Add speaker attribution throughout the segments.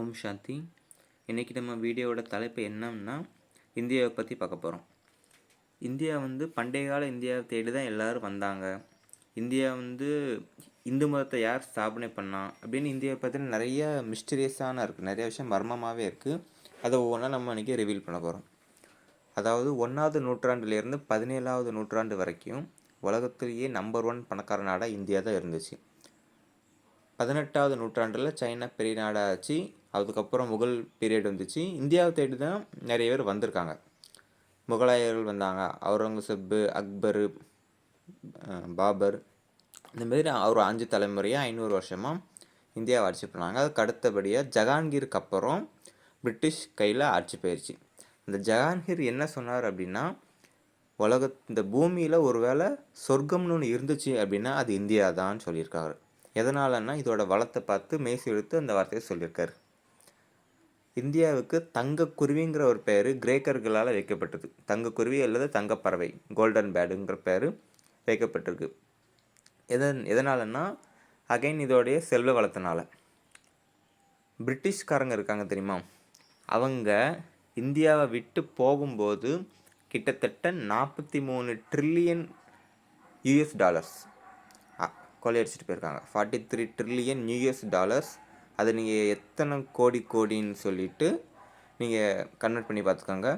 Speaker 1: ஓம் சாந்தி. இன்றைக்கி நம்ம வீடியோவோட தலைப்பு என்னன்னா இந்தியாவை பற்றி பார்க்க போகிறோம் இந்தியா வந்து பண்டைய கால இந்தியாவை தேடி தான் எல்லோரும் வந்தாங்க. இந்தியா வந்து இந்து மதத்தை யார் ஸ்தாபனை பண்ணா அப்படின்னு இந்தியாவை பற்றின நிறைய மிஸ்டீரியஸான இருக்குது நிறைய விஷயம் மர்மமாகவே இருக்குது அதை ஒவ்வொன்றா நம்ம இன்றைக்கி ரிவீல் பண்ண போகிறோம் அதாவது ஒன்றாவது நூற்றாண்டுலேருந்து பதினேழாவது நூற்றாண்டு வரைக்கும் உலகத்திலேயே நம்பர் ஒன் பணக்கார நாடாக இந்தியா தான் இருந்துச்சு. பதினெட்டாவது நூற்றாண்டில் சைனா பெரிய நாடாச்சு. அதுக்கப்புறம் முகல் பீரியட் வந்துச்சு. இந்தியாவை தேடி தான் நிறைய பேர் வந்திருக்காங்க. முகலாயர்கள் வந்தாங்க. அவுரங்கசீப்பு அக்பர் பாபர். இந்த மாதிரி அஞ்சு தலைமுறையாக ஐநூறு வருஷமாக இந்தியாவை ஆட்சி பண்ணாங்க. அதுக்கு அடுத்தபடியாக ஜஹாங்கீருக்கு அப்புறம் பிரிட்டிஷ் கையில் ஆட்சி போயிடுச்சு இந்த ஜஹாங்கீர் என்ன சொன்னார் அப்படின்னா உலக இந்த பூமியில் ஒரு வேளை சொர்க்கம்னு ஒன்று இருந்துச்சு அப்படின்னா அது இந்தியா தான் சொல்லியிருக்காரு. எதனாலன்னா இதோட வளத்தை பார்த்து மேசி எடுத்து அந்த வார்த்தையை சொல்லியிருக்காரு. இந்தியாவுக்கு தங்கக்குருவிங்கிற ஒரு பேர் கிரேக்கர்களால் வைக்கப்பட்டது. தங்கக்குருவி அல்லது தங்கப்பறவை கோல்டன் பேடுங்கிற பேர் வைக்கப்பட்டிருக்கு. எதன் எதனாலன்னா அகைன் இதோடைய செல்வ வளத்தினால. பிரிட்டிஷ்காரங்க இருக்காங்க தெரியுமா? அவங்க இந்தியாவை விட்டு போகும்போது கிட்டத்தட்ட நாற்பத்தி மூணு ட்ரில்லியன் யூஎஸ் டாலர்ஸ் கொள்ளையடிச்சிட்டு போயிருக்காங்க. Forty three trillion US dollars அதை நீங்கள் எத்தனை கோடி கோடின்னு சொல்லிட்டு நீங்கள் கன்வெர்ட் பண்ணி பார்த்துக்கோங்க.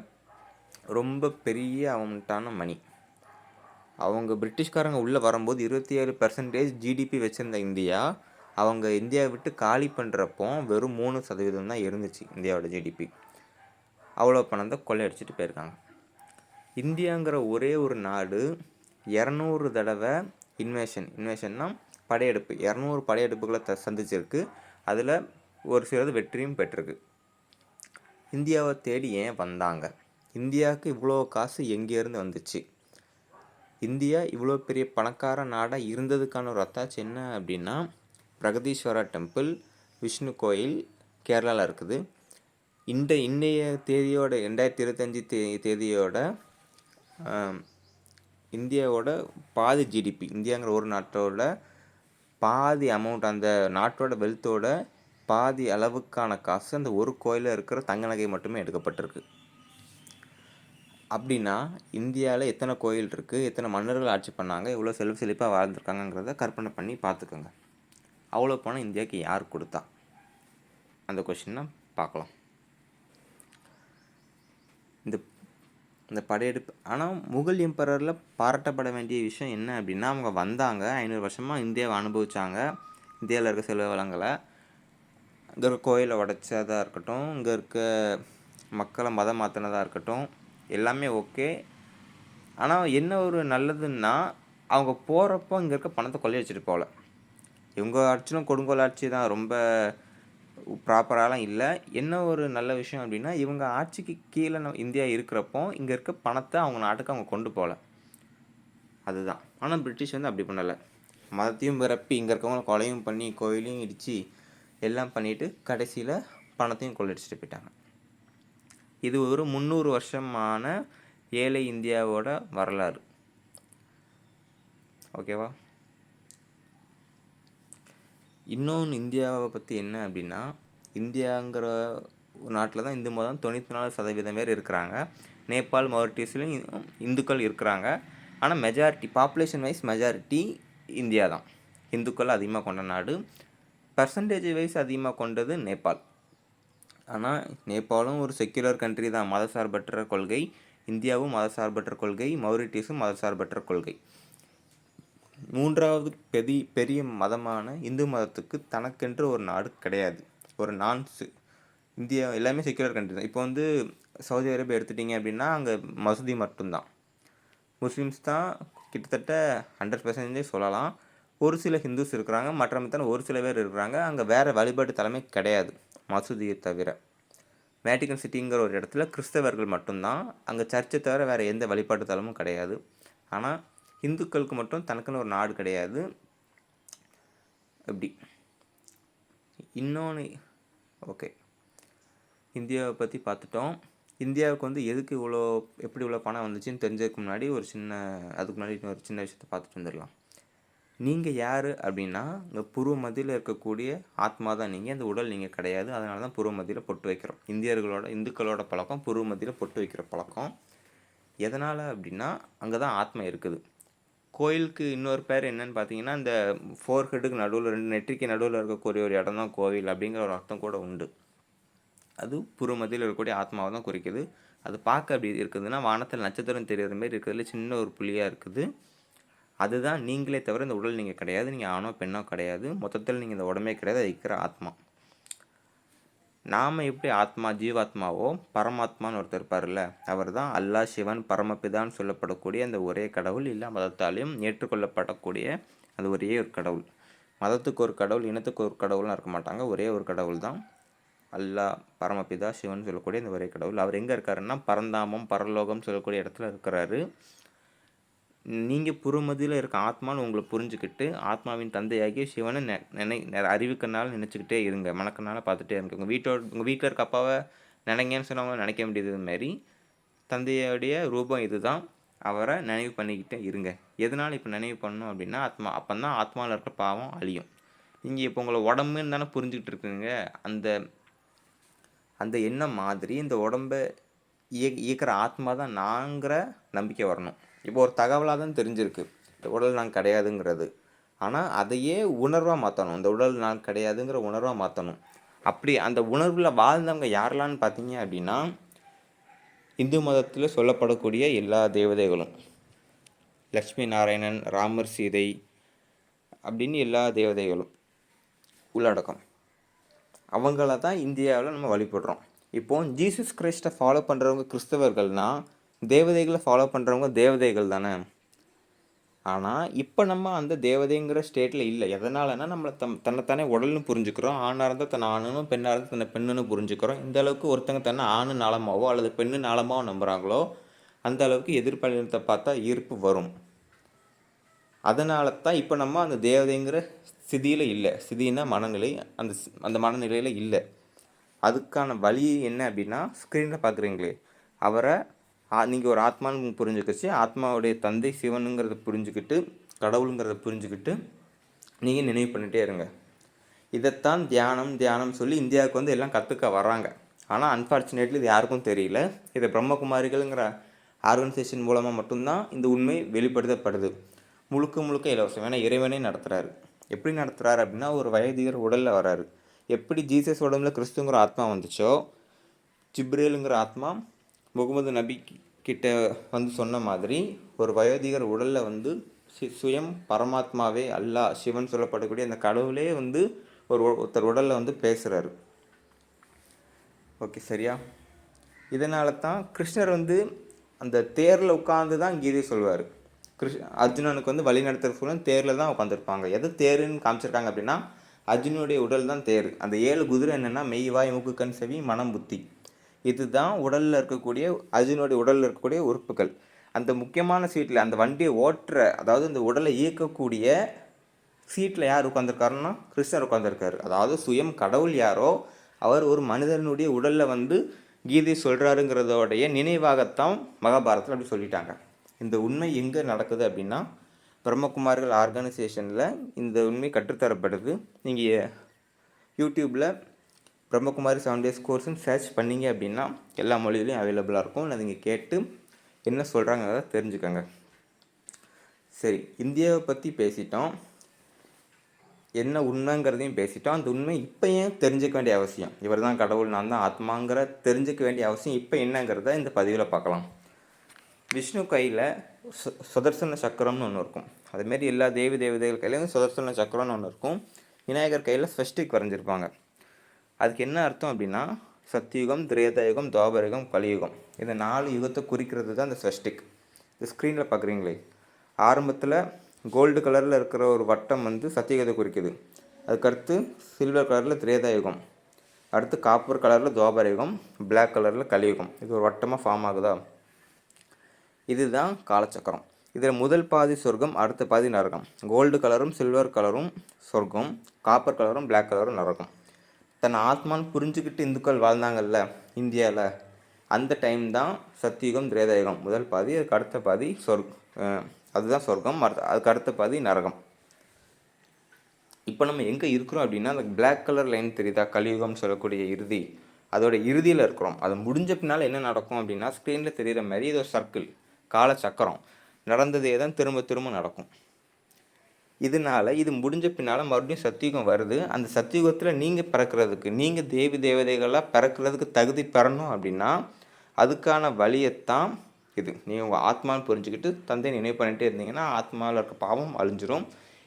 Speaker 1: ரொம்ப பெரிய அமௌண்ட்டான மணி அவங்க பிரிட்டிஷ்காரங்க உள்ளே வரும்போது இருபத்தி ஏழு பர்சன்டேஜ் ஜிடிபி வச்சுருந்த இந்தியா அவங்க இந்தியாவை விட்டு காலி பண்ணுறப்போ வெறும் மூணு சதவீதம் தான் இருந்துச்சு இந்தியாவோட ஜிடிபி அவ்வளோ பணம் தான் கொள்ளையடிச்சிட்டு போயிருக்காங்க. இந்தியாங்கிற ஒரே ஒரு நாடு இரநூறு தடவை இன்வேஷன் இன்வேஷன்னா படையெடுப்பு. இரநூறு படையெடுப்புகளை த சந்திச்சிருக்கு. அதில் ஒரு சிலது வெற்றியும் பெற்றிருக்கு. இந்தியாவை தேடி ஏன் வந்தாங்க? இந்தியாவுக்கு இவ்வளோ காசு எங்கேருந்து வந்துச்சு? இந்தியா இவ்வளோ பெரிய பணக்கார நாடாக இருந்ததுக்கான ஒரு அத்தாச்சு என்ன அப்படின்னா பிரகதீஸ்வரா டெம்பிள் விஷ்ணு கோயில் கேரளாவில் இருக்குது. இந்த இன்றைய தேதியோட ரெண்டாயிரத்தி இருபத்தஞ்சி தே தேதியோட இந்தியாவோட பாதி ஜிடிபி இந்தியாங்கிற ஒரு நாட்டோட பாதி அமௌண்ட் அந்த நாட்டோட வெல்த்தோட பாதி அளவுக்கான காசு அந்த ஒரு கோயிலில் இருக்கிற தங்க நகை மட்டுமே எடுக்கப்பட்டிருக்கு. அப்படின்னா இந்தியாவில் எத்தனை கோயில் இருக்குது எத்தனை மன்னர்கள் ஆட்சி பண்ணாங்க எவ்வளோ செல்வ செழிப்பாக வாழ்ந்துருக்காங்கங்கிறத கற்பனை பண்ணி பார்த்துக்கோங்க. அவ்வளோ பணம் இந்தியாவுக்கு யார் கொடுத்தா? அந்த கொஷின்னா பார்க்கலாம். இந்த படையெடுப்பு. ஆனால் முகல் எம்பரரில் பாராட்டப்பட வேண்டிய விஷயம் என்ன அப்படின்னா அவங்க வந்தாங்க ஐநூறு வருஷமாக இந்தியாவை அனுபவித்தாங்க இந்தியாவில் இருக்க செல்வ வளங்களை. இங்கே இருக்க கோயிலை உடைச்சதாக இருக்கட்டும் இங்கே இருக்க மக்களை மதம் மாற்றினதாக இருக்கட்டும் எல்லாமே ஓகே. ஆனால் என்ன ஒரு நல்லதுன்னா அவங்க போகிறப்போ இங்கே இருக்க பணத்தை கொள்ளையடிச்சிட்டு போகல. இவங்க ஆட்சியும் கொடுங்கோல் ஆட்சி தான் ரொம்ப ப்ராப்பராலாம் இல்லை. என்ன ஒரு நல்ல விஷயம் அப்படின்னா இவங்க ஆட்சிக்கு கீழே இந்தியா இருக்கிறப்போ இங்கே இருக்க பணத்தை அவங்க நாட்டுக்கு அவங்க கொண்டு போகல. அதுதான். ஆனால் பிரிட்டிஷ் வந்து அப்படி பண்ணலை. மதத்தையும் பிறப்பி இங்கே இருக்கவங்க கொலையும் பண்ணி கோயிலையும் இடித்து எல்லாம் பண்ணிவிட்டு கடைசியில் பணத்தையும் கொள்ளடிச்சிட்டு போயிட்டாங்க. இது ஒரு முந்நூறு வருஷமான ஏழை இந்தியாவோட வரலாறு. ஓகேவா? இன்னொன்று இந்தியாவை பற்றி என்ன அப்படின்னா இந்தியாங்கிற ஒரு நாட்டில் தான் இந்து மதம் தொண்ணூற்றி நாலு சதவீதம் பேர் இருக்கிறாங்க. நேபாள் மௌரிட்டியஸ்லையும் இந்துக்கள் இருக்கிறாங்க. ஆனால் majority population wise majority India தான். இந்துக்கள் அதிகமாக கொண்ட நாடு. பர்சன்டேஜ் வைஸ் அதிகமாக கொண்டது நேபாள். ஆனால் நேபாளும் ஒரு செக்யுலர் கண்ட்ரி தான். மதசார்பற்ற கொள்கை இந்தியாவும் மதசார்பற்ற கொள்கை மௌரிட்டியஸும் மதசார்பற்ற கொள்கை. மூன்றாவது பெரிய பெரிய மதமான இந்து மதத்துக்கு தனக்கென்று ஒரு நாடு கிடையாது. ஒரு நான்ஸு இந்தியா எல்லாமே செக்யூலர் கண்ட்ரி தான். இப்போ வந்து சவுதி அரேபியா எடுத்துட்டிங்க அப்படின்னா அங்கே மசூதி மட்டும்தான். முஸ்லீம்ஸ் தான் கிட்டத்தட்ட ஹண்ட்ரட் பர்சன்டேஜ் சொல்லலாம். ஒரு சில ஹிந்துஸ் இருக்கிறாங்க மற்ற ஒரு சில பேர் இருக்கிறாங்க. அங்கே வேறு வழிபாட்டு தலைமை கிடையாது மசூதியை தவிர. வேட்டிகன் சிட்டிங்கிற ஒரு இடத்துல கிறிஸ்தவர்கள் மட்டும்தான். அங்கே சர்ச்சை தவிர வேறு எந்த வழிபாட்டு தலமும் கிடையாது. ஆனால் இந்துக்களுக்கு மட்டும் தனக்குன்னு ஒரு நாடு கிடையாது. அப்படி. இன்னொன்று ஓகே இந்தியாவை பற்றி பார்த்துட்டோம். இந்தியாவுக்கு வந்து எதுக்கு இவ்வளோ எப்படி இவ்வளோ பணம் வந்துச்சுன்னு தெரிஞ்சதுக்கு முன்னாடி ஒரு சின்ன அதுக்கு முன்னாடி ஒரு சின்ன விஷயத்தை பார்த்துட்டு வந்துடலாம். நீங்கள் யார் அப்படின்னா இந்த பூர்வ மதியில் இருக்கக்கூடிய ஆத்மா தான் நீங்கள் அந்த உடல் நீங்கள் கிடையாது. அதனால தான் பூர்வ மதியில் பொட்டு வைக்கிறோம். இந்தியர்களோட இந்துக்களோட பழக்கம் பூர்வ மதியில் பொட்டு வைக்கிற பழக்கம். எதனால் அப்படின்னா அங்கே தான் ஆத்மா இருக்குது. கோயிலுக்கு இன்னொரு பேர் என்னன்னு பார்த்தீங்கன்னா இந்த ஃபோர் ஹெட்டுக்கு நடுவில் ரெண்டு நெற்றிக்கு நடுவில் இருக்கக்கூடிய ஒரு இடம் தான் கோவில் அப்படிங்கிற ஒரு அர்த்தம் கூட உண்டு. அது புறமதியில் இருக்கக்கூடிய ஆத்மாவை தான் குறிக்குது. அது பார்க்க அப்படி இருக்குதுன்னா வானத்தில் நட்சத்திரம் தெரியாத மாதிரி இருக்கிறதுல சின்ன ஒரு புள்ளியாக இருக்குது. அதுதான் நீங்களே தவிர இந்த உடல் நீங்கள் கிடையாது. நீங்கள் ஆணோ பெண்ணோ கிடையாது. மொத்தத்தில் நீங்கள் இந்த உடம்பே கிடையாது. அது இருக்கிற ஆத்மா. நாம் எப்படி ஆத்மா ஜீவாத்மாவோ பரமாத்மான்னு ஒருத்தர் இருப்பார்ல அவர் தான் அல்லாஹ் சிவன் பரமபிதான்னு சொல்லப்படக்கூடிய அந்த ஒரே கடவுள். இல்லை மதத்தாலையும் ஏற்றுக்கொள்ளப்படக்கூடிய அந்த ஒரே ஒரு கடவுள். மதத்துக்கு ஒரு கடவுள் இனத்துக்கு ஒரு கடவுள்லாம் இருக்க மாட்டாங்க. ஒரே ஒரு கடவுள் தான் அல்லாஹ் பரமபிதா சிவன் சொல்லக்கூடிய இந்த ஒரே கடவுள். அவர் எங்கே இருக்காருன்னா பரந்தாமம் பரலோகம் சொல்லக்கூடிய இடத்துல இருக்கிறாரு. நீங்கள் புறமதியில் இருக்க ஆத்மான்னு உங்களை புரிஞ்சுக்கிட்டு ஆத்மாவின் தந்தையாகிய சிவனை நெ நினை நெ- அறிவிக்கனால நினச்சிக்கிட்டே இருங்க. மணக்கனால பார்த்துட்டே இருங்க. உங்கள் வீட்டோட உங்கள் வீட்டில் இருக்க அப்பாவை நினைங்கன்னு சொன்னவங்க நினைக்க வேண்டியது மாரி தந்தையுடைய ரூபம் இதுதான். அவரை நினைவு பண்ணிக்கிட்டே இருங்க. எதனால் இப்போ நினைவு பண்ணணும் அப்படின்னா ஆத்மா அப்போ தான் ஆத்மாவில் இருக்க பாவம் அழியும். நீங்கள் இப்போ உங்களை உடம்புன்னு தானே புரிஞ்சுக்கிட்டு இருக்குங்க. அந்த அந்த எண்ணம் மாதிரி இந்த உடம்பை இய இயக்கிற ஆத்மா தான் நாங்கிற நம்பிக்கை வரணும். இப்போ ஒரு தகவலாக தான் தெரிஞ்சிருக்கு. இந்த உடல் நான் கிடையாதுங்கிறது. ஆனால் அதையே உணர்வாக மாற்றணும் இந்த உடல் நான் கிடையாதுங்கிற உணர்வாக மாற்றணும் அப்படி அந்த உணர்வில் வாழ்ந்தவங்க யாரெல்லாம்னு பார்த்தீங்க அப்படின்னா இந்து மதத்தில் சொல்லப்படக்கூடிய எல்லா தேவதைகளும். லக்ஷ்மி நாராயணன் ராமர் சீதை அப்படின்னு எல்லா தேவதைகளும் உள்ளடக்கம். அவங்கள தான் இந்தியாவில் நம்ம வழிபடுறோம். இப்போ ஜீசஸ் கிரைஸ்ட்டை ஃபாலோ பண்ணுறவங்க கிறிஸ்தவர்கள்னால் தேவதைகளை ஃபாலோ பண்ணுறவங்க தேவதைகள் தானே? ஆனால் இப்போ நம்ம அந்த தேவதைங்கிற ஸ்டேட்டில் இல்லை. எதனாலனா நம்மளை தம் தன்னைத்தானே உடல்னு புரிஞ்சுக்கிறோம். ஆணாக இருந்தால் தன்னை ஆணுன்னு பெண்ணாக இருந்தால் தன்னை பெண்ணுன்னு புரிஞ்சுக்கிறோம். இந்த அளவுக்கு ஒருத்தங்க தன்னை ஆணு நாளமாவோ அல்லது பெண்ணு நாளமாவோ நம்புகிறாங்களோ அந்த அளவுக்கு எதிர்பாலினத்தை பார்த்தா ஈர்ப்பு வரும். அதனால தான் இப்போ நம்ம அந்த தேவதைங்கிற ஸ்திதியில் இல்லை. ஸ்திதினா மனநிலை அந்த அந்த மனநிலையில் இல்லை. அதுக்கான வழி என்ன அப்படின்னா ஸ்க்ரீனில் பார்க்குறீங்களே அவரை நீங்கள் ஒரு ஆத்மான்னு புரிஞ்சுக்கிச்சு. ஆத்மாவுடைய தந்தை சிவனுங்கிறத புரிஞ்சுக்கிட்டு கடவுளுங்கிறத புரிஞ்சுக்கிட்டு நீங்கள் நினைவு பண்ணிகிட்டே இருங்க. இதைத்தான் தியானம் தியானம் சொல்லி இந்தியாவுக்கு வந்து எல்லாம் கற்றுக்க வர்றாங்க. ஆனால் அன்ஃபார்ச்சுனேட்லி இது யாருக்கும் தெரியல. இதை பிரம்மகுமாரிகள்ங்கிற ஆர்கனைசேஷன் மூலமாக மட்டும்தான் இந்த உண்மை வெளிப்படுத்தப்படுது. முழுக்க முழுக்க இலவசம். ஏன்னா இறைவனே நடத்துகிறாரு எப்படி நடத்துகிறாரு அப்படின்னா ஒரு வயதிகர் உடலில் வராரு எப்படி ஜீசஸ் உடம்புல கிறிஸ்துங்கிற ஆத்மா வந்துச்சோ ஜிப்ரேலுங்கிற ஆத்மா முகமது நபி கிட்ட வந்து சொன்ன மாதிரி ஒரு வயோதிகர் உடலில் வந்து சுயம் பரமாத்மாவே அல்லாஹ் சிவன் சொல்லப்படக்கூடிய அந்த கடவுளே வந்து ஒரு ஒருத்தர் உடலில் வந்து பேசுகிறாரு ஓகே சரியா? இதனால தான் கிருஷ்ணர் வந்து அந்த தேரில் உட்காந்து தான் கீதை சொல்வார். கிருஷ் அர்ஜுனனுக்கு வந்து வழி நடத்துகிற சூழல் தேரில் தான் உட்காந்துருப்பாங்க எது தேருன்னு காமிச்சிருக்காங்க அப்படின்னா அர்ஜுனுடைய உடல் தான் தேர். அந்த ஏழு குதிரை என்னென்னா மெய் வாய் மூக்கு கண் செவி மனம் புத்தி. இதுதான் உடலில் இருக்கக்கூடிய அர்ஜுனுடைய உடலில் இருக்கக்கூடிய உறுப்புகள் அந்த முக்கியமான சீட்டில் அந்த வண்டியை ஓட்டுற அதாவது இந்த உடலை இயக்கக்கூடிய சீட்டில் யார் உட்காந்துருக்காருன்னா கிருஷ்ணர் உட்காந்துருக்காரு அதாவது சுயம் கடவுள் யாரோ அவர் ஒரு மனிதனுடைய உடலில் வந்து கீதை சொல்கிறாருங்கிறதோடைய நினைவாகத்தான் மகாபாரதத்தில் அப்படி சொல்லிட்டாங்க இந்த உண்மை எங்கே நடக்குது அப்படின்னா பிரம்மகுமார்கள் ஆர்கனைசேஷனில் இந்த உண்மை கற்றுத்தரப்படுது நீங்கள் யூடியூப்பில் பிரம்மகுமாரி செவன் டேஸ் கோர்ஸ்னு சர்ச் பண்ணிங்க அப்படின்னா எல்லா மொழியிலையும் அவைலபிளாக இருக்கும். அதை நீங்கள் கேட்டு என்ன சொல்கிறாங்கிறத தெரிஞ்சுக்கோங்க. சரி இந்தியாவை பற்றி பேசிட்டோம். என்ன உண்மைங்கிறதையும் பேசிட்டோம். அந்த உண்மை இப்போ ஏன் தெரிஞ்சுக்க வேண்டிய அவசியம்? இவர் தான் கடவுள் நான் தான் ஆத்மாங்கிற தெரிஞ்சுக்க வேண்டிய அவசியம் இப்போ என்னங்கிறத இந்த பதிவில் பார்க்கலாம். விஷ்ணு கையில் சு- சுதர்சன சக்கரம்னு ஒன்று இருக்கும். அதுமாரி எல்லா தேவி தேவதைகள் கையிலையும் சுதர்சன சக்கரம்னு ஒன்று இருக்கும். விநாயகர் கையில் ஸ்வஸ்டிக் வரைஞ்சிருப்பாங்க. அதுக்கு என்ன அர்த்தம் அப்படின்னா சத்தியுகம் திரேதாயுகம் துவாபரயுகம் கலியுகம். இந்த நாலு யுகத்தை குறிக்கிறது தான் இந்த ஸ்வஸ்டிக். இந்த ஸ்க்ரீனில் பார்க்குறீங்களே ஆரம்பத்தில் கோல்டு கலரில் இருக்கிற ஒரு வட்டம் வந்து சத்தியுகத்தை குறிக்குது. அதுக்கடுத்து சில்வர் கலரில் திரேதாயுகம். அடுத்து காப்பர் கலரில் துவாபரயுகம் பிளாக் கலரில் கலியுகம். இது ஒரு வட்டமாக ஃபார்ம் ஆகுதா? இதுதான் காலச்சக்கரம். இதில் முதல் பாதி சொர்க்கம் அடுத்த பாதி நரகம். கோல்டு கலரும் சில்வர் கலரும் சொர்க்கம் காப்பர் கலரும் பிளாக் கலரும் நரகம். தன் ஆத்மான்னு புரிஞ்சுக்கிட்டு இந்துக்கள் வாழ்ந்தாங்கல்ல இந்தியாவில் அந்த டைம் தான் சத்தியுகம் திரேதாயுகம். முதல் பாதி அதுக்கு அடுத்த பாதி சொர்க் அதுதான் சொர்க்கம். அடுத்த அதுக்கு அடுத்த பாதி நரகம். இப்போ நம்ம எங்கே இருக்கிறோம் அப்படின்னா அந்த பிளாக் கலர் லைன் தெரியுதா? கலியுகம்னு சொல்லக்கூடிய இறுதி. அதோட இறுதியில் இருக்கிறோம். அது முடிஞ்ச பின்னால் என்ன நடக்கும் அப்படின்னா ஸ்க்ரீனில் தெரிகிற மாதிரி இது ஒரு சர்க்கிள் காலச்சக்கரம் நடந்ததே தான் திரும்ப திரும்ப நடக்கும். இதனால இது முடிஞ்ச பின்னால் மறுபடியும் சத்தியுகம் வருது. அந்த சத்தியுகத்தில் நீங்கள் பிறக்கிறதுக்கு நீங்கள் தேவி தேவதைகளாக பிறக்கிறதுக்கு தகுதி பெறணும் அப்படின்னா அதுக்கான வழியைத்தான் இது. நீங்கள் உங்கள் ஆத்மான்னு புரிஞ்சுக்கிட்டு தந்தை நினைவு பண்ணிகிட்டே இருந்தீங்கன்னா ஆத்மாவில் இருக்க பாவம் அழிஞ்சிரும்.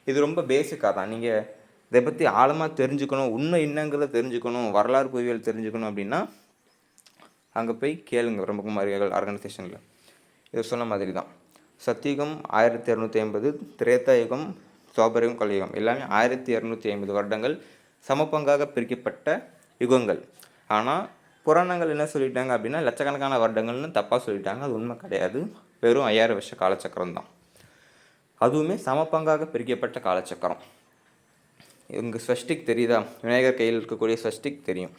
Speaker 1: இது ரொம்ப பேசிக்காக தான். நீங்கள் இதை பற்றி ஆழமாக தெரிஞ்சுக்கணும் உண்மை என்னங்கிறத தெரிஞ்சுக்கணும் வரலாறு புவியியல் தெரிஞ்சுக்கணும் அப்படின்னா அங்கே போய் கேளுங்க. பிரம்மகுமாரிகள் ஆர்கனைசேஷனில் இது சொன்ன மாதிரி தான். சத்தியுகம் ஆயிரத்தி இரநூத்தி ஐம்பது திரேதாயுகம் சோபரயுகம் கலியுகம். எல்லாமே ஆயிரத்தி இரநூத்தி ஐம்பது வருடங்கள் சமபங்காக பிரிக்கப்பட்ட யுகங்கள். ஆனால் புராணங்கள் என்ன சொல்லிட்டாங்க அப்படின்னா லட்சக்கணக்கான வருடங்கள்னு தப்பாக சொல்லிட்டாங்க. அது உண்மை கிடையாது. வெறும் ஐயாயிரம் வருஷ காலச்சக்கரம் தான். அதுவுமே சமபங்காக பிரிக்கப்பட்ட காலச்சக்கரம். இவங்க ஸ்வஸ்டிக் தெரியுதா? விநாயகர் கையில் இருக்கக்கூடிய ஸ்வஸ்டிக் தெரியும்.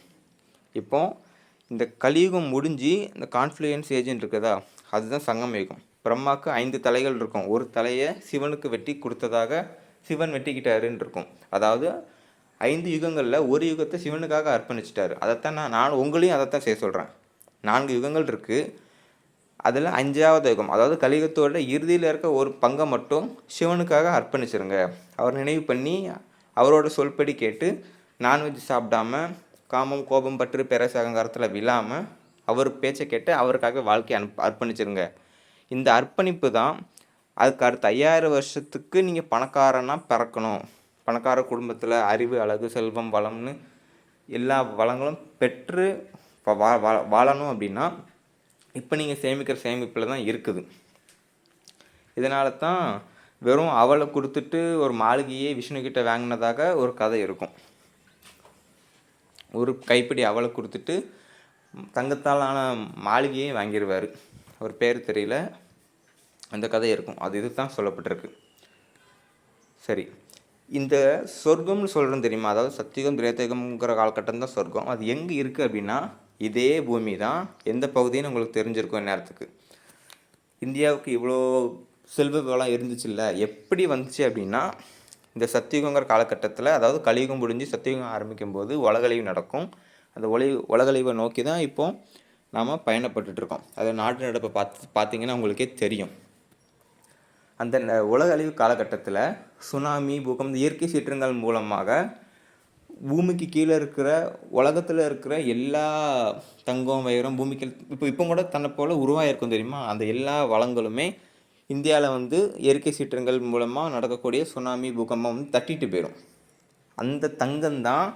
Speaker 1: இப்போ இந்த கலியுகம் முடிஞ்சு இந்த கான்ஃப்ளூயன்ஸ் ஏஜென்ட் இருக்குதா? அதுதான் சங்கம் யுகம். பிரம்மாவுக்கு ஐந்து தலைகள் இருக்கும். ஒரு தலையை சிவனுக்கு வெட்டி கொடுத்ததாக சிவன் வெட்டிக்கிட்டாருன்னு இருக்கும் அதாவது ஐந்து யுகங்களில் ஒரு யுகத்தை சிவனுக்காக அர்ப்பணிச்சிட்டாரு. அதைத்தான் நான் நான் உங்களையும் அதைத்தான் செய்ய சொல்கிறேன் நான்கு யுகங்கள் இருக்குது அதில் அஞ்சாவது யுகம் அதாவது கலியுகத்தோட இறுதியில் இருக்க ஒரு பங்கை மட்டும் சிவனுக்காக அர்ப்பணிச்சிருங்க. அவர் நினைவு பண்ணி அவரோட சொல்படி கேட்டு நான்வெஜ் சாப்பிடாம காமம் கோபம் பற்று பேரச அகங்காரத்தில் விழாமல் அவர் பேச்சை கேட்டு அவருக்காக வாழ்க்கையை அனுப் அர்ப்பணிச்சிருங்க. இந்த அர்ப்பணிப்பு தான் அதுக்கு அடுத்த ஐயாயிரம் வருஷத்துக்கு நீங்கள் பணக்காரனாக பிறக்கணும். பணக்கார குடும்பத்தில் அறிவு அழகு செல்வம் வளம்னு எல்லா வளங்களும் பெற்று வா- வா- வாழணும் அப்படின்னா இப்போ நீங்கள் சேமிக்கிற சேமிப்பில் தான் இருக்குது. இதனால தான் வெறும் அவளை கொடுத்துட்டு ஒரு மாளிகையே விஷ்ணுக்கிட்ட வாங்கினதாக ஒரு கதை இருக்கும். ஒரு கைப்பிடி அவளை கொடுத்துட்டு தங்கத்தாலான மாளிகையே வாங்கிடுவார் அவர் பேர் தெரியல. அந்த கதை இருக்கும். அது இது தான் சொல்லப்பட்டிருக்கு. சரி. இந்த சொர்க்கம்னு சொல்கிறோம் தெரியுமா? அதாவது சத்தியகம் திரேதயுகம்ங்கிற காலகட்டம் தான் சொர்க்கம். அது எங்கே இருக்குது அப்படின்னா இதே பூமி தான் எந்த பகுதின்னு உங்களுக்கு தெரிஞ்சிருக்கும் நேரத்துக்கு இந்தியாவுக்கு இவ்வளோ செல்வ வளம் இருந்துச்சுல்ல? எப்படி வந்துச்சு அப்படின்னா இந்த சத்தியுகங்கிற காலகட்டத்தில் அதாவது கலியுகம் முடிஞ்சு சத்தியுகம் ஆரம்பிக்கும் போது உலகழிவு நடக்கும். அந்த ஒளி உலகழிவை நோக்கி தான் இப்போ நாம் பயணப்பட்டுருக்கோம் அதை நாட்டு நடப்பை பார்த்து பார்த்தீங்கன்னா உங்களுக்கே தெரியும். அந்த ந- உலக அழிவு காலகட்டத்தில் சுனாமி பூகம்பம் இயற்கை சீற்றங்கள் மூலமாக பூமிக்கு கீழே இருக்கிற உலகத்தில் இருக்கிற எல்லா தங்கம் வைரம் பூமிக்கு இப்போ இப்போ கூட தன்னை போல் உருவாயிருக்கும் தெரியுமா? அந்த எல்லா வளங்களுமே இந்தியாவில் வந்து இயற்கை சீற்றங்கள் மூலமாக நடக்கக்கூடிய சுனாமி பூகம்பம் வந்து தட்டிட்டு போயிடும். அந்த தங்கம் தான்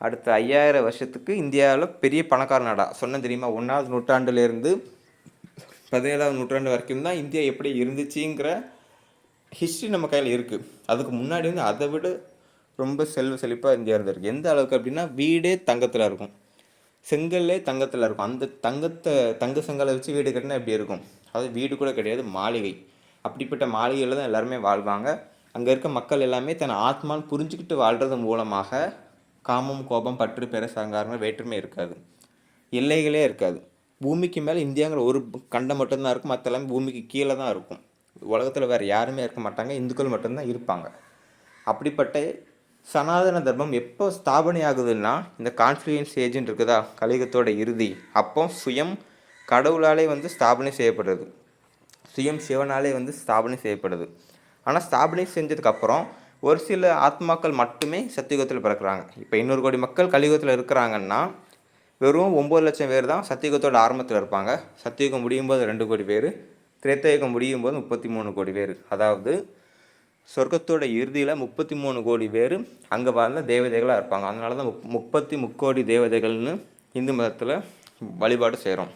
Speaker 1: அடுத்த ஐயாயிரம் வருஷத்துக்கு இந்தியாவில் பெரிய பணக்கார நாடா. சொன்ன தெரியுமா? ஒன்றாவது நூற்றாண்டுலேருந்து பதினேழாவது நூற்றாண்டு வரைக்கும் தான் இந்தியா எப்படி இருந்துச்சுங்கிற ஹிஸ்ட்ரி நம்ம கையில் இருக்குது அதுக்கு முன்னாடி வந்து அதை விட ரொம்ப செல்வ செழிப்பாக இந்தியா இருந்திருக்கு. எந்த அளவுக்கு அப்படின்னா வீடே தங்கத்தில் இருக்கும். செங்கல்லே தங்கத்தில் இருக்கும். அந்த தங்கத்தை தங்க செங்கலை வச்சு வீடு கட்டினா எப்படி இருக்கும்? அது வீடு கூட கிடையாது மாளிகை. அப்படிப்பட்ட மாளிகையில் தான் எல்லாருமே வாழ்வாங்க. அங்கே இருக்க மக்கள் எல்லாமே தன் ஆத்மான்னு புரிஞ்சுக்கிட்டு வாழ்கிறது மூலமாக காமம் கோபம் பற்று பெற சங்காரங்கள் வேற்றுமை இருக்காது. எல்லைகளே இருக்காது. பூமிக்கு மேலே இந்தியாங்கிற ஒரு கண்டம் மட்டும்தான் இருக்கும். மற்ற எல்லாமே பூமிக்கு கீழே தான் இருக்கும். உலகத்தில் வேறு யாருமே இருக்க மாட்டாங்க. இந்துக்கள் மட்டும்தான் இருப்பாங்க. அப்படிப்பட்ட சனாதன தர்மம் எப்போ ஸ்தாபனை ஆகுதுன்னா இந்த கான்ஃப்ளூயன்ஸ் ஏஜென்ட் இருக்குதா? கலியுகத்தோட இறுதி. அப்போ சுயம் கடவுளாலே வந்து ஸ்தாபனை செய்யப்படுறது. சுயம் சிவனாலே வந்து ஸ்தாபனை செய்யப்படுது. ஆனால் ஸ்தாபனை செஞ்சதுக்கப்புறம் ஒரு சில ஆத்மாக்கள் மட்டுமே சத்தியுகத்தில் பிறக்கிறாங்க. இப்போ இன்னொரு கோடி மக்கள் கலியுகத்தில் இருக்கிறாங்கன்னா வெறும் ஒம்பது லட்சம் பேர் தான் சத்தியுகத்தோட ஆரம்பத்தில் இருப்பாங்க. சத்தியுகம் முடியும் போது ரெண்டு கோடி பேர் திரேத்தயுகம் முடியும் போது முப்பத்தி மூணு கோடி பேர். அதாவது சொர்க்கத்தோட இறுதியில் முப்பத்தி மூணு கோடி பேர் அங்கே வாழ்ந்த தேவதைகளாக இருப்பாங்க. அதனால தான் முப் முப்பத்தி முக்கோடி தேவதைகள்னு இந்து மதத்தில் வழிபாடு செய்கிறோம்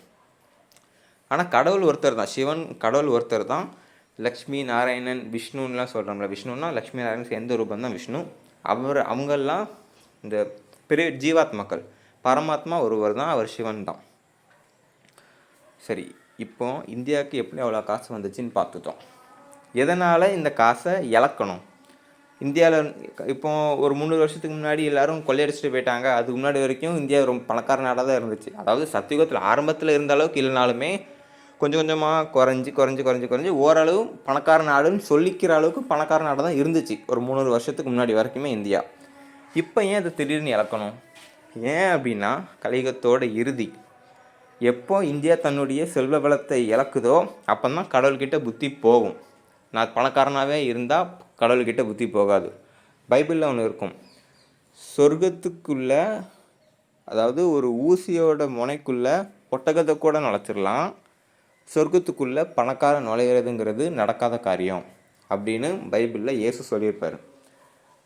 Speaker 1: ஆனால் கடவுள் ஒருத்தர் தான். சிவன் கடவுள் ஒருத்தர் தான். லக்ஷ்மி நாராயணன் விஷ்ணுன்னுலாம் சொல்கிறோம்ல விஷ்ணுன்னா லக்ஷ்மி நாராயணன் சேர்ந்த ரூபம் தான் விஷ்ணு. அவர் அவங்கெல்லாம் இந்த பெரிய ஜீவாத்மாக்கள். பரமாத்மா ஒருவர் தான் அவர் சிவன் தான். சரி இப்போ இந்தியாவுக்கு எப்படி அவ்வளோ காசு வந்துச்சுன்னு பார்த்துட்டோம். எதனால் இந்த காசை இழக்கணும்? இந்தியாவில் இப்போ ஒரு முந்நூறு வருஷத்துக்கு முன்னாடி எல்லாரும் கொள்ளையடிச்சிட்டு போயிட்டாங்க. அதுக்கு முன்னாடி வரைக்கும் இந்தியா ரொம்ப பணக்கார நாடாக தான் இருந்துச்சு. அதாவது சத்தியுகத்தில் ஆரம்பத்தில் இருந்த அளவுக்கு இல்லைனாலுமே கொஞ்சம் கொஞ்சமாக குறைஞ்சி குறைஞ்சி குறைஞ்சி குறைஞ்சி ஓரளவு பணக்கார நாடுன்னு சொல்லிக்கிற அளவுக்கு பணக்கார நாடு தான் இருந்துச்சு. ஒரு முந்நூறு வருஷத்துக்கு முன்னாடி வரைக்குமே இந்தியா. இப்போ ஏன் அதை திடீர்னு இழக்கணும்? ஏன் அப்படின்னா கலியுகத்தோட இறுதி. எப்போ இந்தியா தன்னுடைய செல்வ வளத்தை இழக்குதோ அப்போ தான் கடவுள்கிட்ட புத்தி போகும். நான் பணக்காரனாகவே இருந்தால் கடவுள்கிட்ட புத்தி போகாது. பைபிளில் ஒன்று இருக்கும். சொர்க்கத்துக்குள்ள அதாவது ஒரு ஊசியோட முனைக்குள்ள ஒட்டகத்தை கூட நுழைச்சிடலாம். சொர்க்கத்துக்குள்ளே பணக்காரன் நுழையிறதுங்கிறது நடக்காத காரியம் அப்படின்னு பைபிளில் இயேசு சொல்லியிருப்பார்.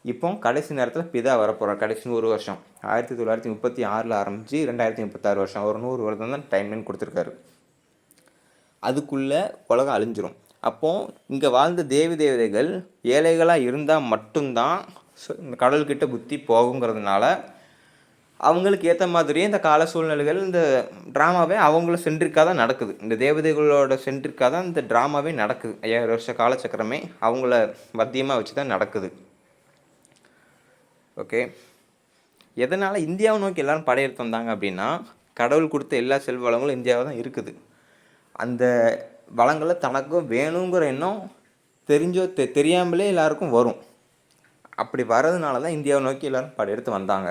Speaker 1: இப்போ கடைசி நேரத்தில் பிதா வரப்போகிறார் கடைசி நூறு வருஷம். ஆயிரத்தி தொள்ளாயிரத்தி முப்பத்தி ஆறில் ஆரம்பித்து ரெண்டாயிரத்தி முப்பத்தாறு வருஷம். ஒரு நூறு வருடம் தான் டைம்லைன் கொடுத்துருக்காரு. அதுக்குள்ளே உலகம் அழிஞ்சிரும். அப்போது இங்கே வாழ்ந்த தேவி தேவதைகள் ஏழைகளாக இருந்தால் மட்டும்தான் சு- இந்த கடல்கிட்ட புத்தி போகுங்கிறதுனால அவங்களுக்கு ஏற்ற மாதிரியே இந்த கால சூழ்நிலைகள் இந்த ட்ராமாவே அவங்கள சென்ட்ரிக்காக தான் நடக்குது. இந்த தேவதைகளோட சென்ட்ரிக்காக தான் இந்த ட்ராமாவே நடக்குது. ஐயாயிரம் வருஷ காலச்சக்கரமே அவங்கள மத்தியமாக வச்சு தான் நடக்குது. ஓகே எதனால் இந்தியாவை நோக்கி எல்லோரும் படையெடுத்து வந்தாங்க அப்படின்னா கடவுள் கொடுத்த எல்லா செல்வ வளங்களும் இந்தியாவில் தான் இருக்குது. அந்த வளங்களை தனக்கும் வேணுங்கிற எண்ணம் தெரிஞ்சோ தெ தெரியாமலே எல்லாருக்கும் வரும். அப்படி வர்றதுனால தான் இந்தியாவை நோக்கி எல்லோரும் படையெடுத்து வந்தாங்க.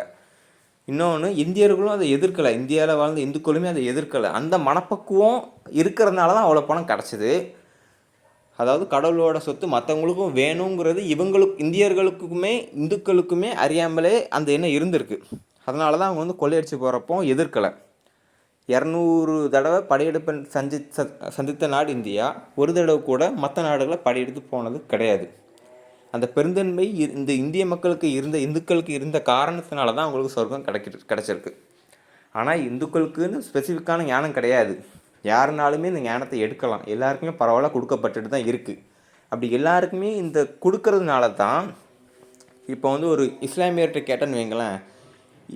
Speaker 1: இன்னொன்று இந்தியர்களும் அதை எதிர்க்கலை. இந்தியாவில் வாழ்ந்த இந்துக்களுமே அதை எதிர்க்கலை. அந்த மனப்பக்குவம் இருக்கிறதுனால தான் அவ்வளோ பணம் கிடச்சிது. அதாவது கடவுளோட சொத்து மற்றவங்களுக்கும் வேணுங்கிறது இவங்களுக்கு இந்தியர்களுக்குமே இந்துக்களுக்குமே அறியாமலே அந்த எண்ணம் இருந்திருக்கு. அதனால தான் அவங்க வந்து கொள்ளையடிச்சு போகிறப்போ எதிர்க்கலை. இரநூறு தடவை படையெடுப்பு சந்தி சந்தித்த நாடு இந்தியா. ஒரு தடவை கூட மற்ற நாடுகளை படையெடுத்து போனது கிடையாது. அந்த பெருந்தன்மை இந்த இந்திய மக்களுக்கு இருந்த இந்துக்களுக்கு இருந்த காரணத்தினால தான் அவங்களுக்கு சொர்க்கம் கிடைக்கிட்டு கிடச்சிருக்கு. ஆனால் இந்துக்களுக்குன்னு ஸ்பெசிஃபிக்கான ஞானம் கிடையாது. யாருனாலுமே இந்த ஞானத்தை எடுக்கலாம். எல்லாருக்குமே பரவாயில்ல கொடுக்கப்பட்டுட்டு தான் இருக்குது அப்படி எல்லாருக்குமே இந்த கொடுக்கறதுனால தான் இப்போ வந்து ஒரு இஸ்லாமியர்கிட்ட கேட்டேன்னு வைங்களேன்.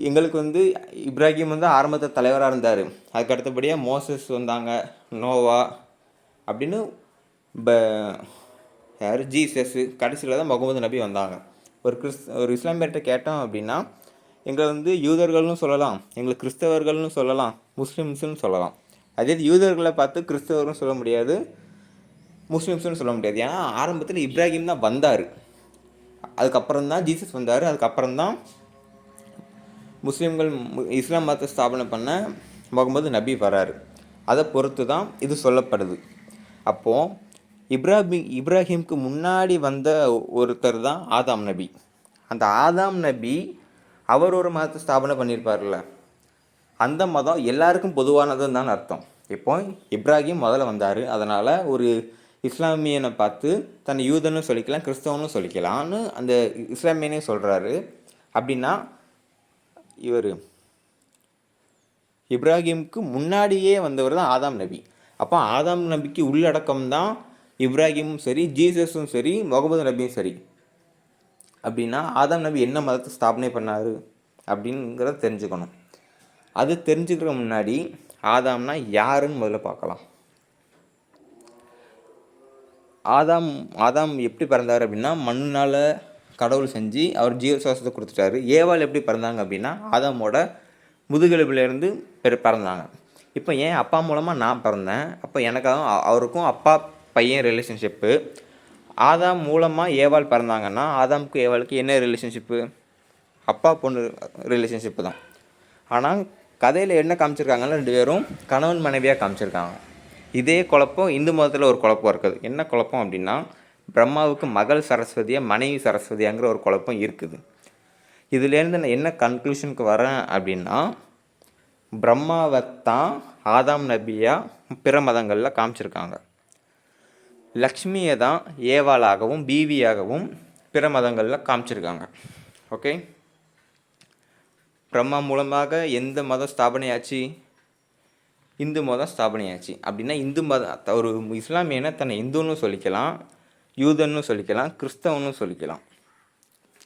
Speaker 1: எங்களுக்கு வந்து இப்ராஹிம் வந்து ஆரம்பத்தில் தலைவராக இருந்தார். அதுக்கு அடுத்தபடியாக மோசஸ் வந்தாங்க நோவா அப்படின்னு ப யார்? ஜீசஸ். கடைசியில் தான் முகமது நபி வந்தாங்க. ஒரு கிறிஸ் ஒரு இஸ்லாமியர்கிட்ட கேட்டோம் அப்படின்னா எங்களை வந்து யூதர்கள்னு சொல்லலாம் எங்களை கிறிஸ்தவர்கள்னு சொல்லலாம் முஸ்லீம்ஸ்னு சொல்லலாம். அதே இது யூதர்களை பார்த்து கிறிஸ்தவரும் சொல்ல முடியாது முஸ்லிம்ஸ்னு சொல்ல முடியாது. ஏன்னா ஆரம்பத்தில் இப்ராஹிம் தான் வந்தார். அதுக்கப்புறம் தான் ஜீசஸ் வந்தார். அதுக்கப்புறம் தான் முஸ்லீம்கள் மு- இஸ்லாம் மதத்தை ஸ்தாபனை பண்ண முகமது நபி வராரு. அதை பொறுத்து தான் இது சொல்லப்படுது. அப்போது இப்ராஹிம் இப்ராஹிம்க்கு முன்னாடி வந்த ஒருத்தர் தான் ஆதாம் நபி. அந்த ஆதாம் நபி அவர் ஒரு மதத்தை ஸ்தாபனை பண்ணியிருப்பார்ல அந்த மதம் எல்லாருக்கும் பொதுவானதுன்னு தான் அர்த்தம். இப்போ இப்ராஹிம் முதல்ல வந்தார். அதனால் ஒரு இஸ்லாமியனை பார்த்து தன்னை யூதன்னு சொல்லிக்கலாம் கிறிஸ்தவனும் சொல்லிக்கலாம்னு அந்த இஸ்லாமியனே சொல்கிறாரு அப்படின்னா இவர் இப்ராஹிமுக்கு முன்னாடியே வந்தவர் தான் ஆதாம் நபி. அப்போ ஆதாம் நபிக்கு உள்ளடக்கம் தான் இப்ராஹிமும் சரி ஜீசஸும் சரி முகமது நபியும் சரி. அப்படின்னா ஆதாம் நபி என்ன மதத்தை ஸ்தாபனை பண்ணார் அப்படிங்கிறத தெரிஞ்சுக்கணும். அது தெரிஞ்சுக்கிற முன்னாடி ஆதாம்னா யாருன்னு முதல்ல பார்க்கலாம். ஆதாம் ஆதாம் எப்படி பிறந்தார் அப்படின்னா மண்ணினால் கடவுள் செஞ்சு அவர் ஜீவ சுவாசத்தை கொடுத்துட்டாரு. ஏவாள் எப்படி பிறந்தாங்க அப்படின்னா ஆதாமோட முதுகெலும்புலேருந்து பிறந்தாங்க. இப்போ ஏன் அப்பா மூலமாக நான் பிறந்தேன்? அப்போ எனக்காக அ- அவருக்கும் அப்பா பையன் ரிலேஷன்ஷிப்பு ஆதாம் மூலமாக ஏவாள் பிறந்தாங்கன்னா ஆதாமுக்கு ஏவாளுக்கு என்ன ரிலேஷன்ஷிப்பு அப்பா பொண்ணு ரிலேஷன்ஷிப்பு தான். ஆனால் கதையில் என்ன காமிச்சிருக்காங்கன்னா ரெண்டு பேரும் கணவன் மனைவியாக காமிச்சிருக்காங்க. இதே குழப்பம் இந்து மதத்தில் ஒரு குழப்பம் இருக்குது. என்ன குழப்பம் அப்படின்னா பிரம்மாவுக்கு மகள் சரஸ்வதியாக மனைவி சரஸ்வதியாங்கிற ஒரு குழப்பம் இருக்குது. இதுலேருந்து நான் என்ன கன்க்ளூஷனுக்கு வரேன் அப்படின்னா பிரம்மாவைத்தான் ஆதாம் நபியாக பிற மதங்களில் காமிச்சிருக்காங்க. லக்ஷ்மியை தான் ஏவாளாகவும் பீவியாகவும் பிற மதங்களில் காமிச்சிருக்காங்க. ஓகே பிரம்மா மூலமாக எந்த மதம் ஸ்தாபனையாச்சு? இந்து மதம் ஸ்தாபனையாச்சு. அப்படின்னா இந்து மதம் ஒரு இஸ்லாமியனை தன்னை இந்துன்னு சொல்லிக்கலாம் யூதன்னு சொல்லிக்கலாம் கிறிஸ்தவன்னு சொல்லிக்கலாம்.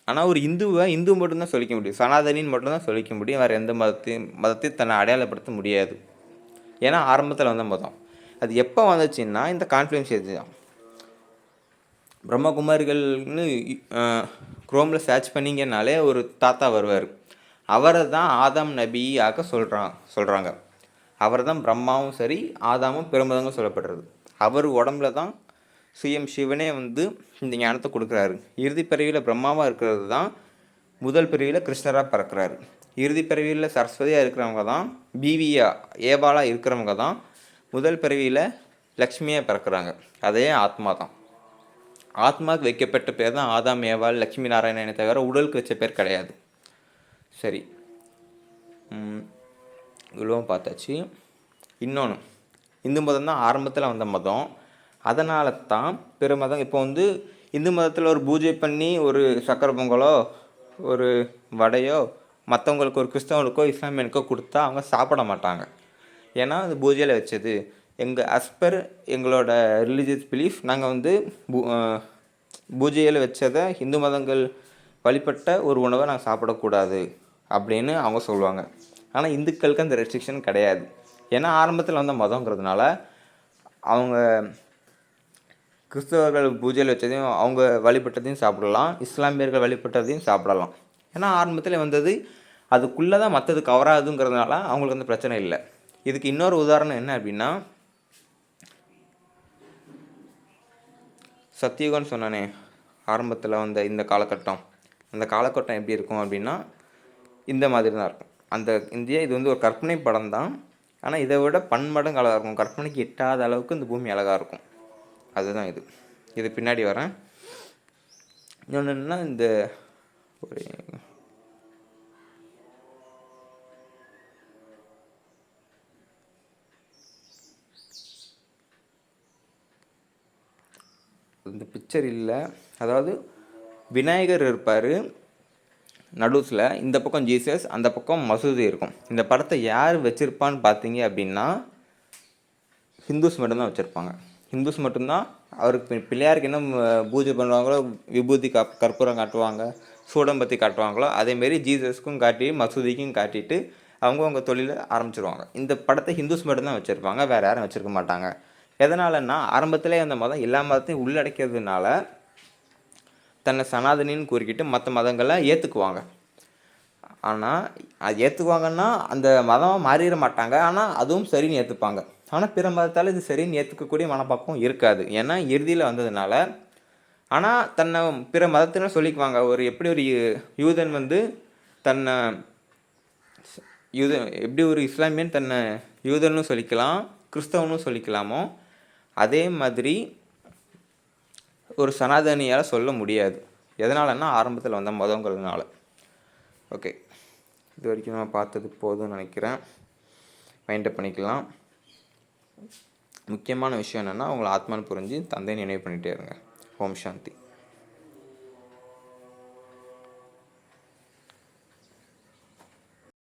Speaker 1: ஆனால் ஒரு இந்துவை இந்து மட்டும்தான் சொல்லிக்க முடியும். சனாதனின்னு மட்டும்தான் சொல்லிக்க முடியும். வேறு எந்த மதத்தையும் மதத்தையும் தன்னை அடையாளப்படுத்த முடியாது. ஏன்னா ஆரம்பத்தில் வந்த மதம். அது எப்போ வந்துச்சுன்னா இந்த கான்ஃபிடன்ஸ் இது தான். பிரம்மகுமாரிகள்னு குரோமில் சர்ச் பண்ணிங்கனாலே ஒரு தாத்தா வருவார். அவரை தான் ஆதாம் நபியாக சொல்கிறான் சொல்கிறாங்க அவர் தான் பிரம்மாவும் சரி ஆதாமும் பெருமதங்க சொல்லப்படுறது. அவர் உடம்புல தான் சுயம் சிவனே வந்து இந்த ஞானத்தை கொடுக்குறாரு. இறுதி பிறவியில் பிரம்மாவாக இருக்கிறது தான் முதல் பிறவியில் கிருஷ்ணராக பிறக்கிறாரு. இறுதி பிறவியில் சரஸ்வதியாக இருக்கிறவங்க தான் பிவியா ஏவாலாக இருக்கிறவங்க தான் முதல் பிறவியில் லக்ஷ்மியாக பிறக்கிறாங்க. அதே ஆத்மா தான் ஆத்மாவுக்கு வைக்கப்பட்ட பேர் தான் ஆதாம் ஏவால் லக்ஷ்மி நாராயணனை தவிர உடலுக்கு வச்ச பேர் கிடையாது. சரி. இவ்வளோவும் பார்த்தாச்சு. இன்னொன்று இந்து மதம் தான் ஆரம்பத்தில் வந்த மதம். அதனால தான் பிற மதம் இப்போ வந்து இந்து மதத்தில் ஒரு பூஜை பண்ணி ஒரு சக்கரை பொங்கலோ ஒரு வடையோ மற்றவங்களுக்கு ஒரு கிறிஸ்தவனுக்கோ இஸ்லாமியனுக்கோ கொடுத்தா அவங்க சாப்பிட மாட்டாங்க. ஏன்னா அது பூஜையில் வச்சது. எங்கள் அஸ்பர் எங்களோட ரிலீஜியஸ் பிலீஃப் நாங்கள் வந்து பூ- பூஜையில் வச்சதை இந்து மதங்கள் வழிபட்ட ஒரு உணவை நாங்கள் சாப்பிடக்கூடாது. அப்படின்னு அவங்க சொல்லுவாங்க. ஆனால் இந்துக்களுக்கு அந்த ரெஸ்ட்ரிக்ஷன் கிடையாது. ஏன்னா ஆரம்பத்தில் வந்த மதங்கிறதுனால அவங்க கிறிஸ்தவர்கள் பூஜையில் வச்சதையும் அவங்க வழிபட்டதையும் சாப்பிடலாம். இஸ்லாமியர்கள் வழிபட்டதையும் சாப்பிடலாம். ஏன்னா ஆரம்பத்தில் வந்தது அதுக்குள்ளே தான் மற்றது கவராதுங்கிறதுனால அவங்களுக்கு வந்து பிரச்சனை இல்லை. இதுக்கு இன்னொரு உதாரணம் என்ன அப்படின்னா சத்தியுகம்னு சொன்னானே ஆரம்பத்தில் வந்த இந்த காலகட்டம். அந்த காலகட்டம் எப்படி இருக்கும் அப்படின்னா இந்த மாதிரி தான் இருக்கும். அந்த இந்தியா இது வந்து ஒரு கற்பனை படம் தான். ஆனால் இதை விட பன்மடங்கு அழகாக இருக்கும். கற்பனைக்கு எட்டாத அளவுக்கு இந்த பூமி அழகாக இருக்கும். அதுதான் இது. இது பின்னாடி வரேன். இன்னொன்று என்னன்னா இந்த ஒரு இந்த பிக்சர் இல்லை. அதாவது விநாயகர் இருப்பார். நடுஸில் இந்த பக்கம் ஜீசஸ் அந்த பக்கம் மசூதி இருக்கும். இந்த படத்தை யார் வச்சுருப்பான்னு பார்த்தீங்க அப்படின்னா ஹிந்துஸ் மட்டும்தான் வச்சுருப்பாங்க. ஹிந்துஸ் மட்டும்தான் அவருக்கு பி- பிள்ளையாருக்கு என்ன பூஜை பண்ணுவாங்களோ விபூதி கப் கற்பூரம் காட்டுவாங்க சூடம்பத்தி காட்டுவாங்களோ அதேமாரி ஜீசஸ்க்கும் காட்டி மசூதிக்கும் காட்டிட்டு அவங்கவுங்க தொழிலை ஆரம்பிச்சிருவாங்க. இந்த படத்தை ஹிந்துஸ் மட்டும்தான் வச்சுருப்பாங்க வேறு யாரும் வச்சுருக்க மாட்டாங்க. எதனாலன்னா ஆரம்பத்திலே அந்த மதம் எல்லா மதத்தையும் உள்ளடக்கிறதுனால தன்னை சனாதனின்னு கூறிக்கிட்டு மற்ற மதங்களை ஏற்றுக்குவாங்க ஆனால் அது ஏற்றுக்குவாங்கன்னா அந்த மதம் மாறிட மாட்டாங்க. ஆனால் அதுவும் சரின்னு ஏற்றுப்பாங்க ஆனால் பிற மதத்தால் இது சரின்னு ஏற்றுக்கக்கூடிய மனப்பக்கம் இருக்காது. ஏன்னா இறுதியில் வந்ததுனால. ஆனால் தன்னை பிற மதத்தினர் சொல்லிக்குவாங்க. ஒரு எப்படி ஒரு யூ- யூதன் வந்து தன்னை யூத எப்படி ஒரு இஸ்லாமியன் தன்னை யூதனும் சொல்லிக்கலாம் கிறிஸ்தவனும் சொல்லிக்கலாமோ அதே மாதிரி ஒரு சனாதனியால் சொல்ல முடியாது. எதனாலன்னா ஆரம்பத்தில் வந்த மதங்கிறதுனால ஓகே இது வரைக்கும் நான் பார்த்தது போதும்னு நினைக்கிறேன். மைண்டப் பண்ணிக்கலாம். முக்கியமான விஷயம் என்னென்னா உங்களை ஆத்மான்னு புரிஞ்சு தந்தையை நினைவு பண்ணிகிட்டே இருங்க. ஓம் சாந்தி.